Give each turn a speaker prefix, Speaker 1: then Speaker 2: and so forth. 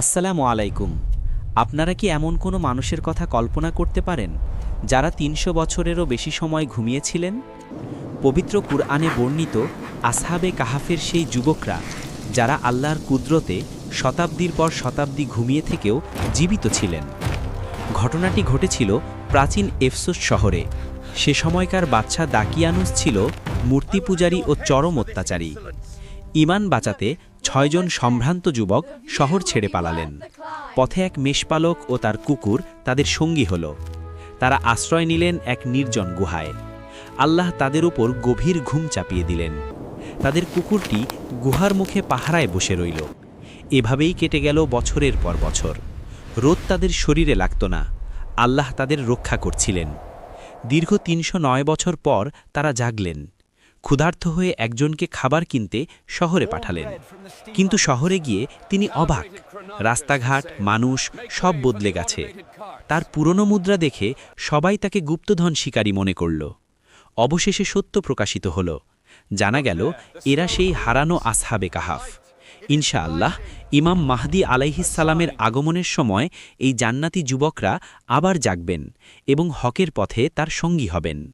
Speaker 1: আসসালামু আলাইকুম। আপনারা কি এমন কোনো মানুষের কথা কল্পনা করতে পারেন, যারা তিনশো বছরেরও বেশি সময় ঘুমিয়েছিলেন? পবিত্র কুরআনে বর্ণিত, আসহাবে কাহাফের সেই যুবকরা, যারা আল্লাহর কুদরতে শতাব্দীর পর শতাব্দী ঘুমিয়ে থেকেও জীবিত ছিলেন। ঘটনাটি ঘটেছিল প্রাচীন এফসোস শহরে। সে সময়কার বাচ্চা দাকিয়ানুস ছিল মূর্তি পূজারী ও চরম অত্যাচারী। ইমান বাঁচাতে ছয়জন সম্ভ্রান্ত যুবক শহর ছেড়ে পালালেন। পথে এক মেষপালক ও তার কুকুর তাদের সঙ্গী হল। তারা আশ্রয় নিলেন এক নির্জন গুহায়। আল্লাহ তাদের উপর গভীর ঘুম চাপিয়ে দিলেন। তাদের কুকুরটি গুহার মুখে পাহারায় বসে রইল। এভাবেই কেটে গেল বছরের পর বছর। রোদ তাদের শরীরে লাগত না। আল্লাহ তাদের রক্ষা করছিলেন। দীর্ঘ তিনশো নয় বছর পর তারা জাগলেন। ক্ষুধার্ত হয়ে একজনকে খাবার কিনতে শহরে পাঠালেন। কিন্তু শহরে গিয়ে তিনি অবাক। রাস্তাঘাট, মানুষ, সব বদলে গেছে। তার পুরনো মুদ্রা দেখে সবাই তাকে গুপ্তধন শিকারী মনে করল। অবশেষে সত্য প্রকাশিত হল। জানা গেল, এরা সেই হারানো আসহাবে কাহাফ। ইনশাআল্লাহ, ইমাম মাহদি আলাইহিসালামের আগমনের সময় এই জান্নাতি যুবকরা আবার জাগবেন এবং হকের পথে তার সঙ্গী হবেন।